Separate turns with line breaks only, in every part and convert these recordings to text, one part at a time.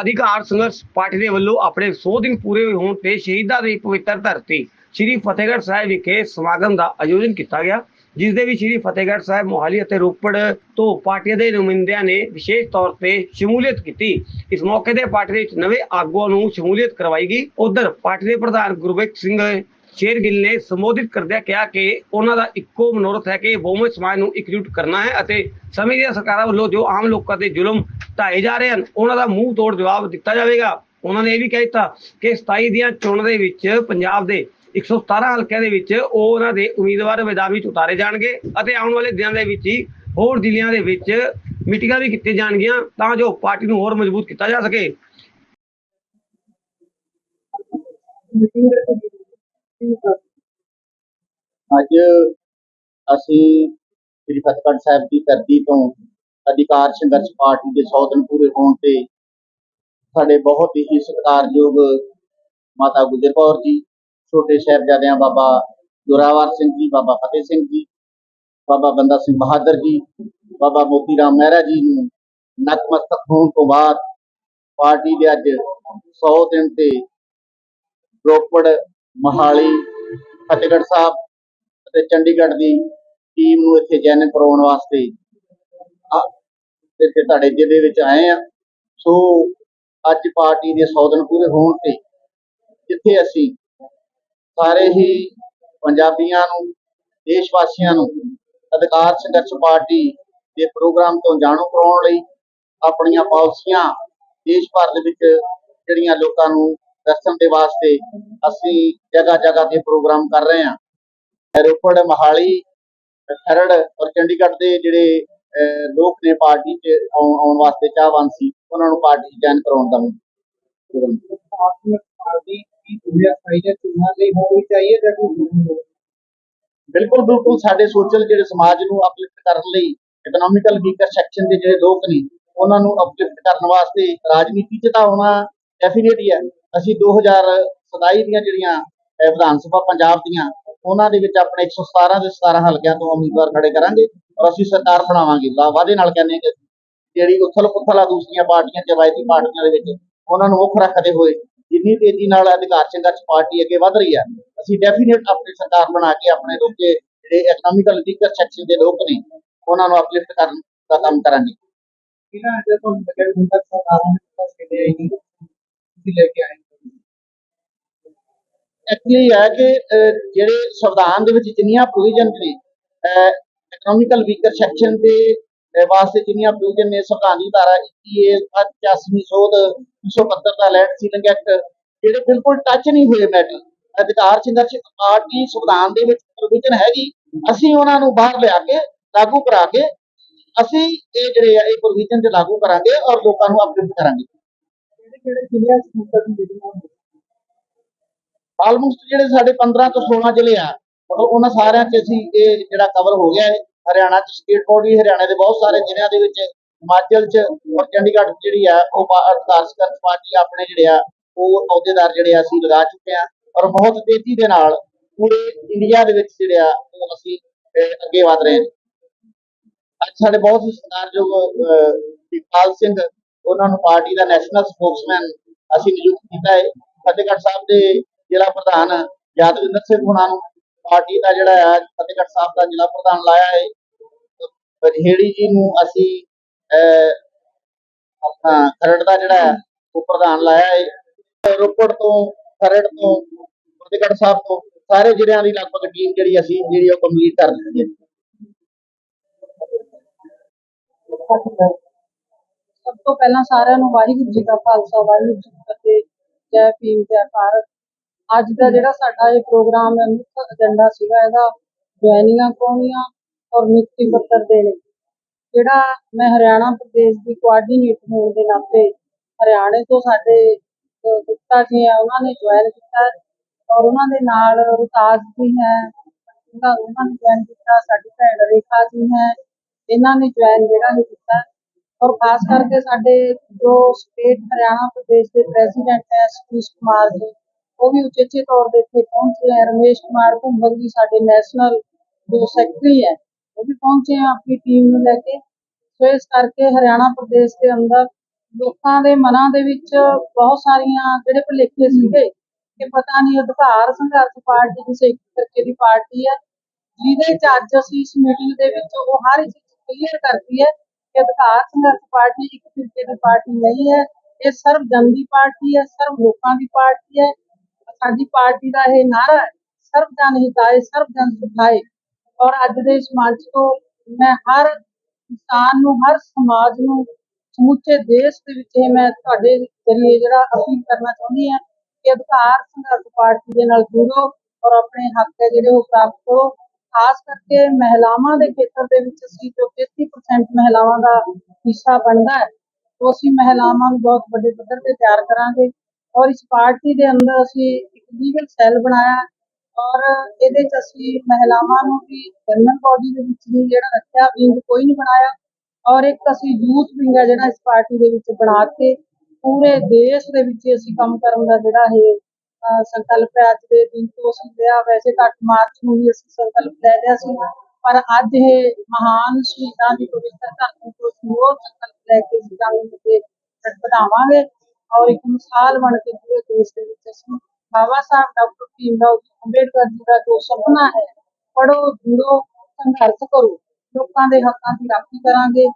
ਅਧਿਕਾਰ ਸੰਘਰਸ਼ ਪਾਰਟੀ ਦੇ ਵੱਲੋਂ ਆਪਣੇ 100 ਦਿਨ ਪੂਰੇ ਹੋਣ ਤੇ ਸ਼ਹੀਦਾਂ ਦੀ ਪਵਿੱਤਰ ਧਰਤੀ, ਸ੍ਰੀ ਫਤਿਹਗੜ੍ਹ ਸਾਹਿਬ ਵਿਖੇ ਸਮਾਗਮ ਦਾ ਆਯੋਜਨ ਕੀਤਾ ਗਿਆ, ਜਿਸ ਦੇ ਵਿੱਚ ਸ੍ਰੀ ਫਤਿਹਗੜ੍ਹ ਸਾਹਿਬ ਮੋਹਾਲੀ ਅਤੇ ਰੋਪੜ ਤੋਂ ਪਾਰਟੀਆਂ ਦੇ ਨੁਮਾਇੰਦਿਆਂ ਨੇ ਵਿਸ਼ੇਸ਼ ਤੌਰ ਤੇ ਸ਼ਮੂਲੀਅਤ ਕੀਤੀ। ਇਸ ਮੌਕੇ ਤੇ ਪਾਰਟੀ ਵਿੱਚ ਨਵੇਂ ਆਗੂਆਂ ਨੂੰ ਸ਼ਮੂਲੀਅਤ ਕਰਵਾਈ ਗਈ। ਉਧਰ ਪਾਰਟੀ ਦੇ ਪ੍ਰਧਾਨ ਗੁਰਬਖਸ਼ ਸਿੰਘ ਸ਼ੇਰਗਿੱਲ ਨੇ ਸੰਬੋਧਿਤ ਕਰਦਿਆਂ ਕਿਹਾ ਕਿ ਉਹਨਾਂ ਦਾ ਇੱਕੋ ਮਨੋਰਥ ਹੈ ਕਿ ਬਹੁਮਤ ਸਮਾਜ ਨੂੰ ਇਕਜੁੱਟ ਕਰਨਾ ਹੈ ਅਤੇ ਸਮੇਂ ਦੀਆਂ ਸਰਕਾਰਾਂ ਵੱਲੋਂ ਜੋ ਆਮ ਲੋਕਾਂ ਤੇ ਜ਼ੁਲਮ ਢਾਏ ਜਾ ਰਹੇ ਹਨ। ਉਹਨਾਂ ਦਾ ਮੂੰਹ ਤੋੜ ਜਵਾਬ ਦਿੱਤਾ ਜਾਵੇਗਾ। ਉਹਨਾਂ ਨੇ ਇਹ ਵੀ ਕਹਿ ਦਿੱਤਾ ਕਿ 27 ਦੀਆਂ ਚੋਣਾਂ ਦੇ ਵਿੱਚ ਪੰਜਾਬ ਦੇ 117 ਹਲਕਿਆਂ ਦੇ ਵਿੱਚ ਉਹ ਉਹਨਾਂ ਦੇ ਉਮੀਦਵਾਰ ਮੈਦਾਨ ਵਿੱਚ ਉਤਾਰੇ ਜਾਣਗੇ ਅਤੇ ਆਉਣ ਵਾਲੇ ਦਿਨਾਂ ਦੇ ਵਿੱਚ ਹੀ ਹੋਰ ਜ਼ਿਲ੍ਹਿਆਂ ਦੇ ਵਿੱਚ ਮੀਟਿੰਗਾਂ ਵੀ ਕੀਤੀਆਂ ਜਾਣਗੀਆਂ ਤਾਂ ਜੋ ਪਾਰਟੀ ਨੂੰ ਹੋਰ ਮਜ਼ਬੂਤ ਕੀਤਾ ਜਾ ਸਕੇ।
ਅੱਜ ਅਸੀਂ ਸ੍ਰੀ ਫਤਿਹਗੜ੍ਹ ਸਾਹਿਬ ਦੀ ਧਰਤੀ ਤੋਂ ਅਧਿਕਾਰ ਸੰਘਰਸ਼ ਪਾਰਟੀ ਦੇ 100 ਦਿਨ ਪੂਰੇ ਹੋਣ ਤੇ ਸਾਡੇ ਬਹੁਤ ਹੀ ਸਤਿਕਾਰਯੋਗ ਮਾਤਾ ਗੁਜਰ ਕੌਰ ਜੀ, ਛੋਟੇ ਸਾਹਿਬਜ਼ਾਦਿਆਂ ਬਾਬਾ ਜੋਰਾਵਰ ਸਿੰਘ ਜੀ, ਬਾਬਾ ਫਤਿਹ ਸਿੰਘ ਜੀ, ਬਾਬਾ ਬੰਦਾ ਸਿੰਘ ਬਹਾਦਰ ਜੀ, ਬਾਬਾ ਮੋਤੀ ਰਾਮ ਮਹਿਰਾ ਜੀ ਨੂੰ ਨਤਮਸਤਕ ਹੋਣ ਤੋਂ ਬਾਅਦ ਪਾਰਟੀ ਦੇ ਅੱਜ 100 ਦਿਨ ਤੇ ਰੋਪੜ, ਮਹਾਲੀ, ਫਤਿਹਗੜ੍ਹ ਸਾਹਿਬ ਅਤੇ ਚੰਡੀਗੜ੍ਹ ਦੀ ਟੀਮ ਨੂੰ ਇੱਥੇ ਜੈਨ ਕਰਾਉਣ ਵਾਸਤੇ ਤੇ ਤੇ ਤੁਹਾਡੇ ਜ਼ਿਲ੍ਹੇ ਵਿੱਚ ਆਏ ਆ। ਸੋ ਅੱਜ ਪਾਰਟੀ ਦੇ 100 ਦਿਨ ਪੂਰੇ ਹੋਣ ਤੇ ਜਿੱਥੇ ਅਸੀਂ ਸਾਰੇ ਹੀ ਪੰਜਾਬੀਆਂ ਨੂੰ ਦੇਸ਼ ਵਾਸੀਆਂ ਨੂੰ ਅਧਿਕਾਰ ਸੰਘਰਸ਼ ਪਾਰਟੀ ਦੇ ਪ੍ਰੋਗਰਾਮ ਤੋਂ ਜਾਣੂ ਕਰਾਉਣ ਲਈ ਆਪਣੀਆਂ ਪਾਲਿਸੀਆਂ ਦੇਸ਼ ਭਰ ਦੇ ਵਿੱਚ ਜਿਹੜੀਆਂ ਲੋਕਾਂ ਨੂੰ ਦੱਸਣ ਦੇ ਵਾਸਤੇ ਅਸੀਂ ਜਗ੍ਹਾ ਜਗ੍ਹਾ ਤੇ ਪ੍ਰੋਗਰਾਮ ਕਰ ਰਹੇ ਹਾਂ। ਰੋਪੜ, ਮਹਾਲੀ, ਖਰੜ ਔਰ ਚੰਡੀਗੜ੍ਹ ਦੇ ਜਿਹੜੇ ਲੋਕ ਨੇ ਪਾਰਟੀ 'ਚ ਆਉਣ ਵਾਸਤੇ ਚਾਹਵਾਨ ਸੀ ਉਹਨਾਂ ਨੂੰ ਪਾਰਟੀ ਜੁਆਇਨ ਕਰਾਉਣ ਦਾ
ਪਾਰਟੀ
ਬਿਲਕੁਲ ਬਿਲਕੁਲ ਸਾਡੇ ਸੋਸ਼ਲ ਜਿਹੜੇ ਸਮਾਜ ਨੂੰ ਅਪਲਿਫਟ ਕਰਨ ਲਈ ਇਕਨੋਮਿਕਲ ਵੀਕਰ ਸੈਕਸ਼ਨ ਦੇ ਜਿਹੜੇ ਲੋਕ ਨੇ ਉਹਨਾਂ ਨੂੰ ਅਪਲਿਫਟ ਕਰਨ ਵਾਸਤੇ ਰਾਜਨੀਤੀ 'ਚ ਤਾਂ ਹੋਣਾ ਡੈਫੀਨਿਟਲੀ ਹੈ। ਅਸੀਂ 2027 ਦੀਆਂ ਜਿਹੜੀਆਂ ਵਿਧਾਨ ਸਭਾ ਪੰਜਾਬ ਦੀਆਂ, ਉਹਨਾਂ ਦੇ ਵਿੱਚ ਆਪਣੇ 117 ਦੇ 17 ਹਲਕਿਆਂ ਤੋਂ ਉਮੀਦਵਾਰ ਖੜੇ ਕਰਾਂਗੇ ਔਰ ਅਸੀਂ ਸਰਕਾਰ ਬਣਾਵਾਂਗੇ। ਵਾਅਦੇ ਨਾਲ ਕਹਿੰਦੇ ਕਿ ਜਿਹੜੀ ਉਥਲ ਪੁਥਲ ਆ ਦੂਸਰੀਆਂ ਪਾਰਟੀਆਂ ਜਵਾਇਤੀ ਪਾਰਟੀਆਂ ਦੇ ਵਿੱਚ, ਉਹਨਾਂ ਨੂੰ ਮੁੱਖ ਰੱਖਦੇ ਹੋਏ ਜਿੰਨੀ ਤੇਜ਼ੀ ਨਾਲ ਅਧਿਕਾਰ ਸੰਘਰਸ਼ ਪਾਰਟੀ ਅੱਗੇ ਵਧ ਰਹੀ ਹੈ ਅਸੀਂ ਡੈਫੀਨਿਟ ਆਪਣੀ ਸਰਕਾਰ ਬਣਾ ਕੇ ਆਪਣੇ ਲੋਕੇ ਜਿਹੜੇ ਇਕਨੋਮਿਕਲ ਵੀਕਰ ਸੈਕਸ਼ਨ ਦੇ ਲੋਕ ਨੇ, ਉਹਨਾਂ ਨੂੰ ਅਪਲਿਫਟ ਕਰਨ ਦਾ ਕੰਮ ਕਰਾਂਗੇ।
ਇਹਨਾਂ ਜੇ ਤੁਹਾਨੂੰ ਲੱਗਿਆ ਹੁਣ ਤੱਕ ਸਰਕਾਰਾਂ ਨੇ ਕਿਹਦੇ ਆਈ ਨਹੀਂ? ਤੁਸੀਂ ਲੈ ਕੇ ਆਏ।
ਐਕਚੁਅਲੀ ਹੈ ਕਿ ਜਿਹੜੇ ਸੰਵਿਧਾਨ ਦੇ ਵਿੱਚ ਜਿੰਨੀਆਂ ਪ੍ਰੋਵੀਜ਼ਨ ਨੇ ਇਕਨੋਮਿਕਲ ਵੀਕਰ ਸੈਕਸ਼ਨ ਦੇ ਵਾਸਤੇ ਜਿੰਨੀਆਂ ਪ੍ਰੋਵੀਜ਼ਨ ਨੇ, ਸੰਵਿਧਾਨੀ ਧਾਰਾ 21 85 ਸੋਧ 372 ਦਾ ਲੈਂਡ ਸੀਲਿੰਗ ਐਕਟ ਜਿਹੜੇ ਬਿਲਕੁਲ ਟੱਚ ਨਹੀਂ ਹੋਏ ਮੈਟਰ ਅਧਿਕਾਰ ਸੰਘਰਸ਼ ਪਾਰਟੀ ਸੰਵਿਧਾਨ ਦੇ ਵਿੱਚ ਪ੍ਰੋਵੀਜ਼ਨ ਹੈਗੀ, ਅਸੀਂ ਉਹਨਾਂ ਨੂੰ ਬਾਹਰ ਲਿਆ ਕੇ, ਲਾਗੂ ਕਰਾ ਕੇ, ਅਸੀਂ ਇਹ ਜਿਹੜੇ ਆ, ਇਹ ਪ੍ਰੋਵੀਜ਼ਨ ਤੇ ਲਾਗੂ ਕਰਾਂਗੇ ਔਰ ਲੋਕਾਂ ਨੂੰ ਅਪਡੇਟ ਕਰਾਂਗੇ।
ਜਿਹੜੇ ਜਿਹੜੇ ਜ਼ਿਲ੍ਹਿਆਂ ਚ ਮੀਟਿੰਗਾਂ
ਆਲਮੋਸਟ ਜਿਹੜੇ ਸਾਡੇ 15 ਤੋਂ 16 ਜ਼ਿਲ੍ਹੇ ਆ ਮਤਲਬ ਉਹਨਾਂ ਸਾਰਿਆਂ 'ਚ ਅਸੀਂ ਇਹ ਜਿਹੜਾ ਕਵਰ ਹੋ ਗਿਆ ਹੈ। ਹਰਿਆਣਾ 'ਚ ਸਟੇਟ ਬੋਡੀ ਹਰਿਆਣਾ ਦੇ ਬਹੁਤ ਸਾਰੇ ਜ਼ਿਲ੍ਹਿਆਂ ਦੇ ਵਿੱਚ ਹਿਮਾਚਲ 'ਚ ਔਰ ਚੰਡੀਗੜ੍ਹ ਜਿਹੜੀ ਆ ਉਹ ਪਾ- ਪਾਰਟੀ ਆਪਣੇ ਜਿਹੜੇ ਆ ਉਹ ਅਹੁਦੇਦਾਰ ਜਿਹੜੇ ਆ ਅਸੀਂ ਲਗਾ ਚੁੱਕੇ ਆ। ਔਰ ਬਹੁਤ ਤੇਜ਼ੀ ਦੇ ਨਾਲ ਪੂਰੇ ਇੰਡੀਆ ਦੇ ਵਿੱਚ ਜਿਹੜੇ ਆ ਉਹ ਅਸੀਂ ਅੱਗੇ ਵਧ ਰਹੇ ਹਾਂ ਅੱਜ ਸਾਡੇ ਬਹੁਤ ਹੀ ਸਤਿਕਾਰਯੋਗ ਅਹ, ਸਿੰਘ ਉਹਨਾਂ ਨੂੰ ਪਾਰਟੀ ਦਾ ਨੈਸ਼ਨਲ ਸਪੋਕਸਮੈਨ ਅਸੀਂ ਨਿਯੁਕਤ ਕੀਤਾ ਹੈ। ਫਤਿਹਗੜ੍ਹ ਸਾਹਿਬ ਦੇ ਜ਼ਿਲ੍ਹਾ ਪ੍ਰਧਾਨ ਯਾਦਵਿੰਦਰ ਸਿੰਘ ਹੁਣਾਂ ਨੂੰ ਪਾਰਟੀ ਦਾ ਜਿਹੜਾ ਹੈ, ਫਤਿਹਗੜ੍ਹ ਸਾਹਿਬ ਦਾ ਜ਼ਿਲ੍ਹਾ ਪ੍ਰਧਾਨ ਲਾਇਆ ਹੈ। ਬਜਹੇੜੀ ਜੀ ਨੂੰ ਅਸੀਂ ਆਪਣਾ ਖਰੜ ਦਾ ਜਿਹੜਾ ਉਹ ਪ੍ਰਧਾਨ ਲਾਇਆ ਹੈ। ਰੋਪੜ ਤੋਂ, ਖਰੜ ਤੋਂ, ਫਤਿਹਗੜ੍ਹ ਸਾਹਿਬ ਤੋਂ ਸਾਰੇ ਜ਼ਿਲ੍ਹਿਆਂ ਦੀ ਲਗਭਗ ਟੀਮ ਜਿਹੜੀ ਅਸੀਂ, ਜਿਹੜੀ ਉਹ ਕੰਪਲੀਟ ਕਰ ਦਿੱਤੀ ਹੈ।
ਸਭ ਤੋਂ ਪਹਿਲਾਂ ਸਾਰਿਆਂ ਨੂੰ ਵਾਹਿਗੁਰੂ ਜੀ ਕਾ ਖਾਲਸਾ, ਵਾਹਿਗੁਰੂ ਜੀ ਕੀ ਫਤਿਹ, ਜੈ ਭੀਮ, ਜੈ ਭਾਰਤ। ਅੱਜ ਦਾ ਜਿਹੜਾ ਸਾਡਾ ਇਹ ਪ੍ਰੋਗਰਾਮ ਹੈ, ਮੁੱਖ ਏਜੰਡਾ ਸੀਗਾ ਇਹਦਾ ਜੁਆਇਨਿੰਗਾਂ ਕਰਾਉਣੀਆਂ ਔਰ ਨਿਯੁਕਤੀ ਪੱਤਰ ਦੇਣੇ। ਜਿਹੜਾ ਮੈਂ ਹਰਿਆਣਾ ਪ੍ਰਦੇਸ਼ ਦੀ ਕੋਆਰਡੀਨੇਟਰ ਹੋਣ ਦੇ ਨਾਤੇ ਹਰਿਆਣੇ ਤੋਂ ਸਾਡੇ ਗੁਪਤਾ ਜੀ ਆ ਉਹਨਾਂ ਨੇ ਜੁਆਇਨ ਕੀਤਾ ਔਰ ਉਹਨਾਂ ਦੇ ਨਾਲ ਰੁਤਾਜ ਜੀ ਹੈ ਉਹਨਾਂ ਉਹਨਾਂ ਨੇ ਜੁਆਇਨ ਕੀਤਾ, ਸਾਡੀ ਭੈਣ ਰੇਖਾ ਜੀ ਹੈ, ਇਹਨਾਂ ਨੇ ਜੁਆਇਨ ਜਿਹੜਾ ਇਹ ਕੀਤਾ ਔਰ ਖਾਸ ਕਰਕੇ ਸਾਡੇ ਜੋ ਸਟੇਟ ਹਰਿਆਣਾ ਪ੍ਰਦੇਸ਼ ਦੇ ਪ੍ਰੈਜ਼ੀਡੈਂਟ ਹੈ, ਸਤੀਸ਼ ਕੁਮਾਰ ਜੀ ਉਹ ਵੀ ਉਚੇਚੇ ਤੌਰ ਤੇ ਇੱਥੇ ਪਹੁੰਚੇ ਹੈ ਰਮੇਸ਼ ਕੁਮਾਰ ਭੁੰਬਲ ਜੀ ਸਾਡੇ ਨੈਸ਼ਨਲ ਜੋ ਸੈਕਟਰੀ ਹੈ। ਉਹ ਵੀ ਪਹੁੰਚੇ ਆ ਆਪਣੀ ਟੀਮ ਨੂੰ ਲੈ ਕੇ। ਸੋ ਇਸ ਕਰਕੇ ਹਰਿਆਣਾ ਪ੍ਰਦੇਸ਼ ਦੇ ਅੰਦਰ ਲੋਕਾਂ ਦੇ ਮਨਾਂ ਦੇ ਵਿੱਚ ਬਹੁਤ ਸਾਰੀਆਂ ਜਿਹੜੇ ਭੁਲੇਖੇ ਸੀਗੇ ਕਿ ਪਤਾ ਨਹੀਂ ਅਧਿਕਾਰ ਸੰਘਰਸ਼ ਪਾਰਟੀ ਕਿਸੇ ਇੱਕ ਤਰੀਕੇ ਦੀ ਪਾਰਟੀ ਹੈ। ਜਿਹਦੇ ਚ ਅੱਜ ਅਸੀਂ ਇਸ ਮੀਟਿੰਗ ਦੇ ਵਿੱਚ ਉਹ ਹਰ ਇੱਕ ਚੀਜ਼ ਕਲੀਅਰ ਕਰਦੀ ਹੈ ਕਿ ਅਧਿਕਾਰ ਸੰਘਰਸ਼ ਪਾਰਟੀ ਇੱਕ ਤਰੀਕੇ ਦੀ ਪਾਰਟੀ ਨਹੀਂ ਹੈ। ਇਹ ਸਰਵ ਜਨ ਦੀ ਪਾਰਟੀ ਹੈ, ਸਰਵ ਲੋਕਾਂ ਦੀ ਪਾਰਟੀ ਹੈ। ਸਾਡੀ ਪਾਰਟੀ ਦਾ ਇਹ ਨਾਰਾ ਹੈ ਸਰਬ ਜਨ ਹਿਤਾਏ ਸਰਬ ਜਨ ਸੁਖਾਏ। ਔਰ ਅੱਜ ਦੇ ਇਸ ਮੰਚ ਤੋਂ ਮੈਂ ਹਰ ਇਨਸਾਨ ਨੂੰ, ਹਰ ਸਮਾਜ ਨੂੰ ਸਮੁੱਚੇ ਦੇਸ਼ ਦੇ ਵਿੱਚ ਇਹ ਮੈਂ ਤੁਹਾਡੇ ਜ਼ਰੀਏ ਜਿਹੜਾ ਅਪੀਲ ਕਰਨਾ ਚਾਹੁੰਦੀ ਹਾਂ ਕਿ ਅਧਿਕਾਰ ਸੰਘਰਸ਼ ਪਾਰਟੀ ਦੇ ਨਾਲ ਜੁੜੋ ਔਰ ਆਪਣੇ ਹੱਕ ਹੈ ਜਿਹੜੇ ਉਹ ਪ੍ਰਾਪਤ ਕਰੋ। ਖਾਸ ਕਰਕੇ ਮਹਿਲਾਵਾਂ ਦੇ ਖੇਤਰ ਦੇ ਵਿੱਚ ਅਸੀਂ ਜੋ 33% ਮਹਿਲਾਵਾਂ ਦਾ ਹਿੱਸਾ ਬਣਦਾ ਹੈ, ਉਹ ਅਸੀਂ ਮਹਿਲਾਵਾਂ ਨੂੰ ਬਹੁਤ ਵੱਡੇ ਪੱਧਰ ਤੇ ਤਿਆਰ ਕਰਾਂਗੇ। ਔਰ ਇਸ ਪਾਰਟੀ ਦੇ ਅੰਦਰ ਅਸੀਂ ਇੱਕ ਲੀਗਲ ਸੈੱਲ ਬਣਾਇਆ ਔਰ ਇਹਦੇ ਚ ਅਸੀਂ ਮਹਿਲਾਵਾਂ ਨੂੰ ਵੀ ਜਨਰਲ ਬੋਡੀ ਦੇ ਵਿੱਚ ਵੀ ਜਿਹੜਾ ਰੱਖਿਆ, ਵਿੰਗ ਕੋਈ ਨਹੀਂ ਬਣਾਇਆ। ਔਰ ਇੱਕ ਅਸੀਂ ਯੂਥ ਵਿੰਗ ਹੈ ਜਿਹੜਾ ਇਸ ਪਾਰਟੀ ਦੇ ਵਿੱਚ ਬਣਾ ਕੇ ਪੂਰੇ ਦੇਸ਼ ਦੇ ਵਿੱਚ ਅਸੀਂ ਕੰਮ ਕਰਨ ਦਾ ਜਿਹੜਾ ਇਹ ਸੰਕਲਪ ਹੈ। ਅੱਜ ਦੇ ਦਿਨ ਤੋਂ ਅਸੀਂ ਲਿਆ, ਵੈਸੇ ਤਾਂ 8 ਮਾਰਚ ਨੂੰ ਵੀ ਅਸੀਂ ਸੰਕਲਪ ਲੈ ਲਿਆ ਸੀ। ਪਰ ਅੱਜ ਇਹ ਮਹਾਨ ਸ਼ਹੀਦਾਂ ਦੀ ਪਵਿੱਤਰ ਧਰਤੀ ਤੋਂ ਅਸੀਂ ਸੰਕਲਪ ਲੈ ਕੇ ਅਸੀਂ ਜੰਗ ਨੂੰ ਅੱਗੇ ਵਧਾਵਾਂਗੇ। ਔਰ ਇੱਕ ਮਿਸਾਲ ਬਣ ਕੇ ਪੂਰੇ ਦੇਸ਼ ਦੇ ਵਿੱਚ ਅਸੀਂ ਬਾਬਾ ਸਾਹਿਬ ਡਾਕਟਰ ਭੀਮਰਾਓ ਜੀ ਅੰਬੇਡਕਰ ਜੀ ਦਾ ਜੋ ਸੁਪਨਾ ਹੈ ਪੜੋ ਜੁੜੋ ਸੰਘਰਸ਼ ਕਰੋ। ਲੋਕਾਂ ਦੇ ਹੱਕਾਂ ਦੀ ਰਾਖੀ ਕਰਾਂਗੇ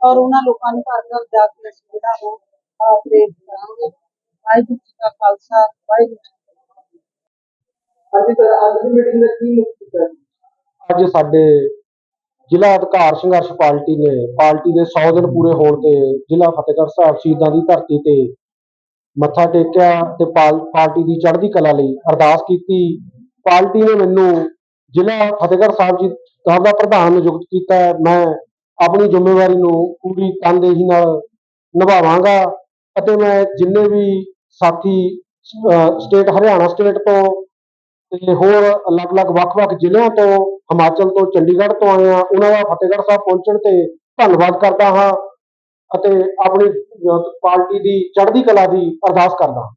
ਔਰ ਉਹਨਾਂ ਲੋਕਾਂ ਨੂੰ ਘਰ ਘਰ ਜਾ ਕੇ ਜਿਹੜਾ ਉਹ ਪ੍ਰੇਰਿਤ ਕਰਾਂਗੇ। ਵਾਹਿਗੁਰੂ ਜੀ ਕਾ ਖਾਲਸਾ ਵਾਹਿਗੁਰੂ ਜੀ ਕੀ ਫਤਿਹ।
ਅੱਜ ਸਰ ਅੱਜ ਦੀ ਮੀਟਿੰਗ ਦਾ ਕੀ ਮੁੱਖ ਹੈ?
ਅੱਜ ਸਾਡੇ ਜ਼ਿਲ੍ਹਾ ਅਧਿਕਾਰ ਸੰਘਰਸ਼ ਪਾਰਟੀ ਨੇ ਪਾਰਟੀ ਦੇ 100 ਦਿਨ ਪੂਰੇ ਹੋਣ ਤੇ ਜ਼ਿਲ੍ਹਾ ਫਤਿਹਗੜ੍ਹ ਸਾਹਿਬ ਸ਼ਹੀਦਾਂ ਦੀ ਧਰਤੀ ਤੇ ਮੱਥਾ ਟੇਕਿਆ ਤੇ ਪਾਰਟੀ ਦੀ ਚੜ੍ਹਦੀ ਕਲਾ ਲਈ ਅਰਦਾਸ ਕੀਤੀ। ਪਾਰਟੀ ਨੇ ਮੈਨੂੰ ਜ਼ਿਲ੍ਹਾ ਫਤਿਹਗੜ੍ਹ ਸਾਹਿਬ ਜੀ ਸਾਹਿਬ ਦਾ ਪ੍ਰਧਾਨ ਨਿਯੁਕਤ ਕੀਤਾ। ਮੈਂ ਆਪਣੀ ਜ਼ਿੰਮੇਵਾਰੀ ਨੂੰ ਪੂਰੀ ਤਨਦੇਹੀ ਨਾਲ ਨਿਭਾਵਾਂਗਾ ਅਤੇ ਮੈਂ ਜਿੰਨੇ ਵੀ ਸਾਥੀ ਸਟੇਟ ਹਰਿਆਣਾ ਸਟੇਟ ਤੋਂ ਤੇ ਹੋਰ ਅਲੱਗ-ਅਲੱਗ ਵੱਖ-ਵੱਖ ਜ਼ਿਲ੍ਹਿਆਂ ਤੋਂ, ਹਿਮਾਚਲ ਤੋਂ, ਚੰਡੀਗੜ੍ਹ ਤੋਂ ਆਏ ਆ ਉਹਨਾਂ ਦਾ ਫਤਿਹਗੜ੍ਹ ਸਾਹਿਬ ਪਹੁੰਚਣ ਤੇ ਧੰਨਵਾਦ ਕਰਦਾ ਹਾਂ। ਅਤੇ ਆਪਣੀ ਪਾਰਟੀ ਦੀ ਚੜ੍ਹਦੀ ਕਲਾ ਦੀ ਅਰਦਾਸ ਕਰਦਾ ਹਾਂ।